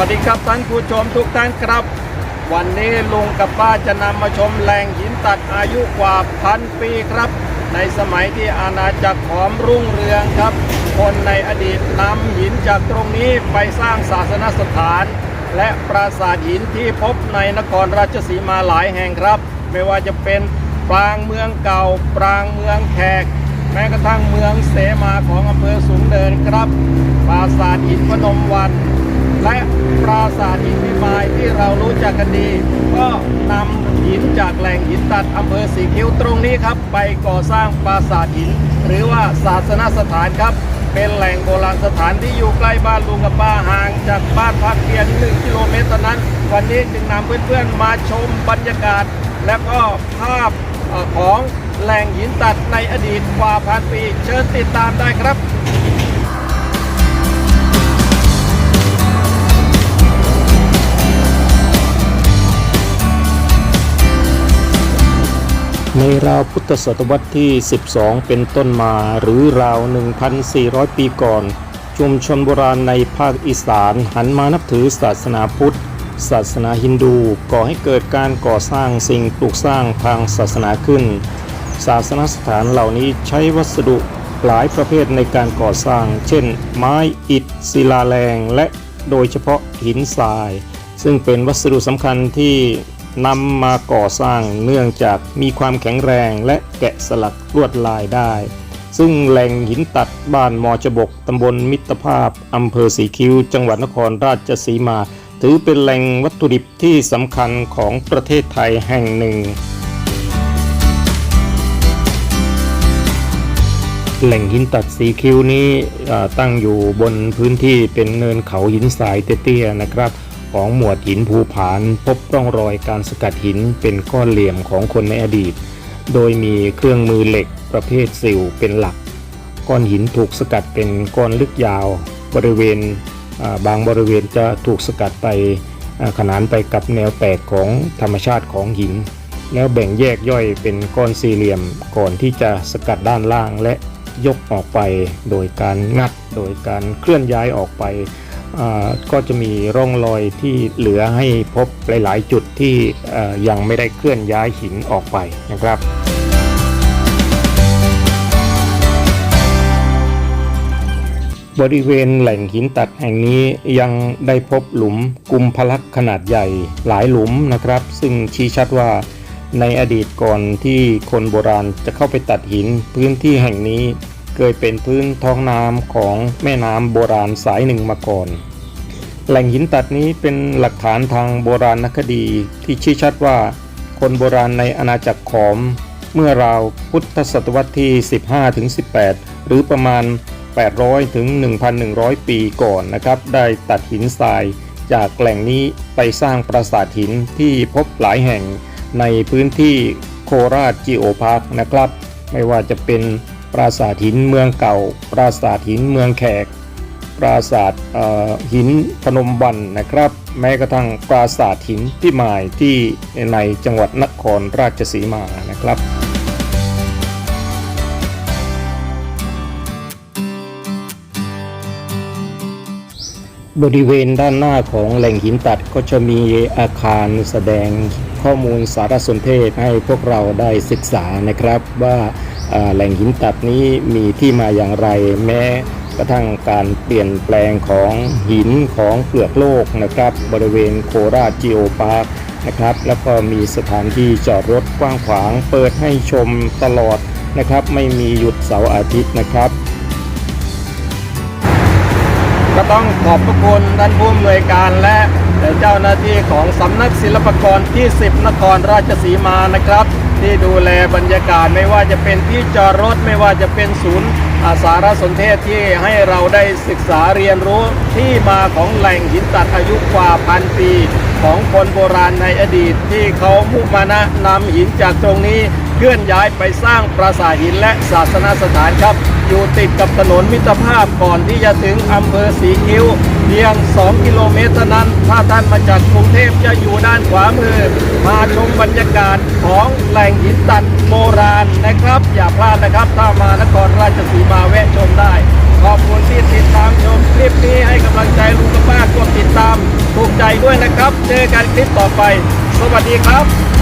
วัสดีครับท่านผู้ชมทุกท่านครับ วันนี้ลุงกับป้าจะนำมาชมแหล่งหินตัดอายุกว่าพันปีครับ ในสมัยที่อาณาจักรขอมรุ่งเรืองครับ คนในอดีตนำหินจากตรงนี้ไปสร้างศาสนสถาน และปราสาทหินที่พบในนครราชสีมาหลายแห่งครับ ไม่ว่าจะเป็นปรางเมืองเก่า ปรางเมืองแขกแม้กระทั่งเมืองเสมาของอำเภอสูงเดินครับ ปราสาทหินพนมวัน และปราสาทหินพิมายที่เรารู้จักกันดี ก็นำหินจากแหล่งหินตัดอำเภอสีคิ้วตรงนี้ครับ ไปก่อสร้างปราสาทหิน หรือว่าศาสนสถานครับ เป็นแหล่งโบราณสถานที่อยู่ใกล้บ้านลุงกับป้าห่างจากบ้านพักเพียง1กิโลเมตรเท่านั้น วันนี้จึงนำเพื่อนๆมาชมบรรยากาศ และก็ภาพของแหล่งหินตัดในอดีตกว่าพันปี เชิญติดตามได้ครับ ในราวพุทธศตวรรษที่ 12 เป็นต้นมาหรือราว 1,400 ปีก่อน ชุมชนโบราณในภาคอีสานหันมานับถือศาสนาพุทธ ศาสนาฮินดูก่อให้เกิดการก่อสร้างสิ่งปลูกสร้างทางศาสนาขึ้น ศาสนสถานเหล่านี้ใช้วัสดุหลายประเภทในการก่อสร้าง เช่น ไม้อิฐศิลาแรงและโดยเฉพาะหินทราย ซึ่งเป็นวัสดุสำคัญที่ นำมาก่อสร้างเนื่องจากมีความแข็งแรงและแกะสลักลวดลายได้ ซึ่งแหล่งหินตัดบ้านมอจบกตำบลมิตรภาพอำเภอสีคิ้ว จังหวัดนครราชสีมา ถือเป็นแหล่งวัตถุดิบที่สำคัญของประเทศไทยแห่งหนึ่ง แหล่งหินตัดสีคิ้วนี้ตั้งอยู่บนพื้นที่เป็นเนินเขาหินทรายเตี้ยๆนะครับ ของหมวดหินภูผานพบร่องรอยการสกัดหินเป็นก้อนเหลี่ยมของคนในอดีต โดยมีเครื่องมือเหล็กประเภทสิวเป็นหลัก ก้อนหินถูกสกัดเป็นก้อนลึกยาว บริเวณบางบริเวณจะถูกสกัดไปขนานไปกับแนวแตกของธรรมชาติของหิน แล้วแบ่งแยกย่อยเป็นก้อนสี่เหลี่ยมก่อนที่จะสกัดด้านล่างและยกออกไป โดยการงัด โดยการเคลื่อนย้ายออกไป ก็จะมีร่องรอยที่เหลือให้พบหลาย ๆ จุดที่ยังไม่ได้เคลื่อนย้ายหินออกไปนะครับบริเวณแหล่งหินตัดแห่งนี้ยังได้พบหลุมกุมพลักขนาดใหญ่หลายหลุมนะครับ ซึ่งชี้ชัดว่าในอดีตก่อนที่คนโบราณจะเข้าไปตัดหิน พื้นที่แห่งนี้ เคยเป็นพื้นท้องน้ำของแม่น้ำโบราณสายหนึ่งมาก่อน แหล่งหินตัดนี้เป็นหลักฐานทางโบราณคดีที่ชี้ชัดว่า คนโบราณในอาณาจักรขอม เมื่อราวพุทธศตวรรษที่ 15-18 หรือประมาณ 800 ถึง 1,100 ปีก่อนนะครับ ได้ตัดหินทรายจากแหล่งนี้ไปสร้างปราสาทหินที่พบหลายแห่งในพื้นที่โคราชจิโอพาร์คนะครับ ไม่ว่าจะเป็น ปราสาทหินเมืองเก่า ปราสาทหินเมืองแขก ปราสาทหินพนมวันนะครับ แม้กระทั่งปราสาทหินพิมายที่ในจังหวัดนครราชสีมานะครับบริเวณด้านหน้าของแหล่งหินตัดก็จะมีอาคารแสดงข้อมูลสารสนเทศให้พวกเราได้ศึกษานะครับว่า แหล่งหินตัดนี้มีที่มาอย่างไร แม้กระทั่งการเปลี่ยนแปลงของหินของเปลือกโลกนะครับ บริเวณโคราชจิโอพาร์คนะครับ แล้วก็มีสถานที่จอดรถกว้างขวาง เปิดให้ชมตลอดนะครับ ไม่มีหยุดเสาร์อาทิตย์นะครับก็ต้องขอบพระคุณท่านผู้อำนวยการและเจ้าหน้าที่ของสำนักศิลปากรที่ 10 นครราชสีมานะครับ ที่ดูแลบรรยากาศไม่ว่าจะเป็นที่จอดรถไม่ว่าจะเป็นศูนย์อาสารสนเทศที่ให้เราได้ศึกษาเรียนรู้ที่มาของแหล่งหินตัดอายุกว่าพันปี ของคนโบราณในอดีตที่เขามุมานะนำหินจากตรงนี้เคลื่อนย้ายไปสร้างปราสาทหินและศาสนสถานครับ อยู่ติดกับถนนมิตรภาพก่อนที่จะถึงอำเภอสีคิ้ว เพียง 2 กิโลเมตรเท่านั้น ถ้าท่านมาจากกรุงเทพจะอยู่ด้านขวามือ มาชมบรรยากาศของแหล่งหินตัดโบราณนะครับ อย่าพลาดนะครับ ถ้ามานครราชสีมาแวะชมได้ ขอบคุณที่ติดตามชมคลิปนี้ให้กำลังใจลุงกับป้ากดติดตามถูกใจด้วยนะครับ เจอกันคลิปต่อไป สวัสดีครับ